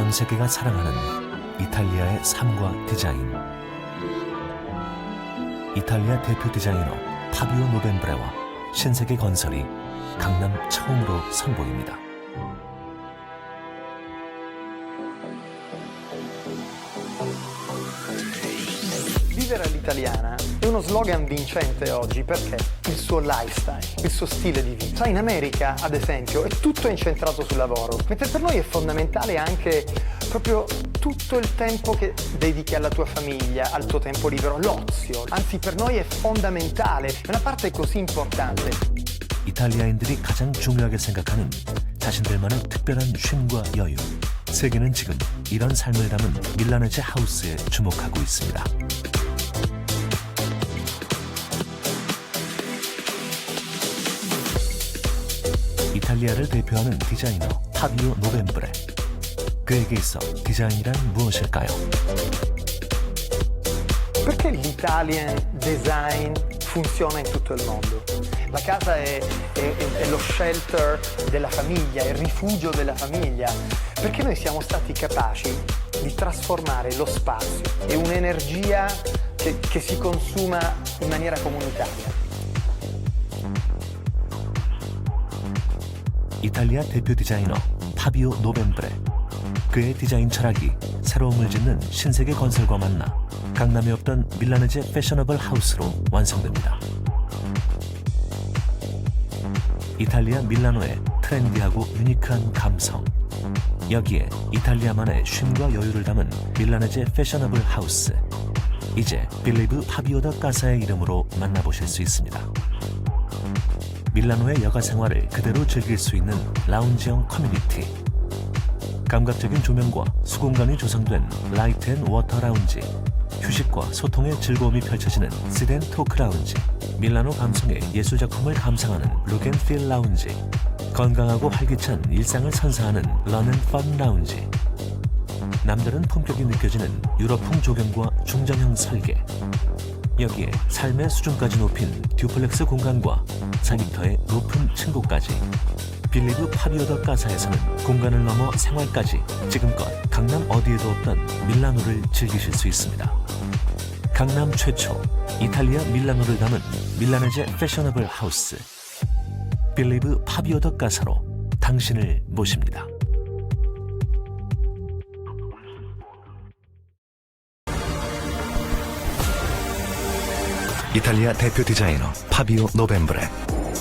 전 세계가 사랑하는 이탈리아의 삶과 디자인. 이탈리아 대표 디자이너 파비오 노벤브레와 신세계 건설이 강남 처음으로 선보입니다. Vivere all'italiana è uno slogan vincente oggi perché il suo lifestyle, il suo stile di vita. Sai, in America, ad esempio, è tutto incentrato sul lavoro, mentre per noi è fondamentale anche proprio tutto il tempo che dedichi alla tua famiglia, al tuo tempo libero, l'ozio. Anzi, per noi è fondamentale, è una parte così importante. 이탈리아인들이 가장 중요하게 생각하는 자신들만의 특별한 쉼과 여유. 세계는 지금 이런 삶을 담은 밀라네제 하우스에 주목하고 있습니다. 이탈리아를 대표하는 디자이너 파비오 노벤브레. 그에게 있어 디자인이란 무엇일까요? Perché l'Italian design funziona in tutto il mondo? La casa è, è- è- è lo shelter della famiglia, è il rifugio della famiglia, perché noi siamo stati capaci di trasformare lo spazio e un'energia che, che si consuma in maniera comunitaria. 이탈리아 대표 디자이너 파비오 노벤브레. 그의 디자인 철학이 새로움을 짓는 신세계 건설과 만나 강남에 없던 밀라네제 패셔너블 하우스로 완성됩니다. 이탈리아 밀라노의 트렌디하고 유니크한 감성. 여기에 이탈리아만의 쉼과 여유를 담은 밀라네제 패셔너블 하우스. 이제 빌리브 파비오더 까사의 이름으로 만나보실 수 있습니다. 밀라노의 여가 생활을 그대로 즐길 수 있는 라운지형 커뮤니티. 감각적인 조명과 수공간이 조성된 라이트 앤 워터 라운지. 휴식과 소통의 즐거움이 펼쳐지는 시덴 토크 라운지. 밀라노 감성의 예술 작품을 감상하는 룩앤필 라운지. 건강하고 활기찬 일상을 선사하는 런앤펀 라운지. 남다른 품격이 느껴지는 유럽풍 조경과 중정형 설계. 여기에 삶의 수준까지 높인 듀플렉스 공간과 4m의 높은 층고까지 빌리브 파비오더 까사에서는 공간을 넘어 생활까지 지금껏 강남 어디에도 없던 밀라노를 즐기실 수 있습니다. 강남 최초 이탈리아 밀라노를 담은 밀라네제 패셔너블 하우스 빌리브 파비오더 까사로 당신을 모십니다. 이탈리아 대표 디자이너 파비오 노벤브레.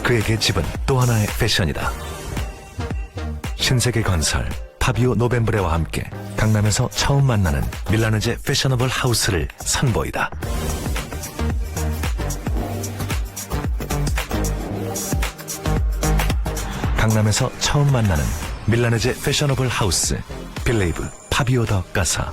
그에게 집은 또 하나의 패션이다. 신세계 건설 파비오 노벤브레와 함께 강남에서 처음 만나는 밀라네제 패셔너블 하우스를 선보이다. 강남에서 처음 만나는 밀라네제 패셔너블 하우스 빌레이브 파비오 더 가사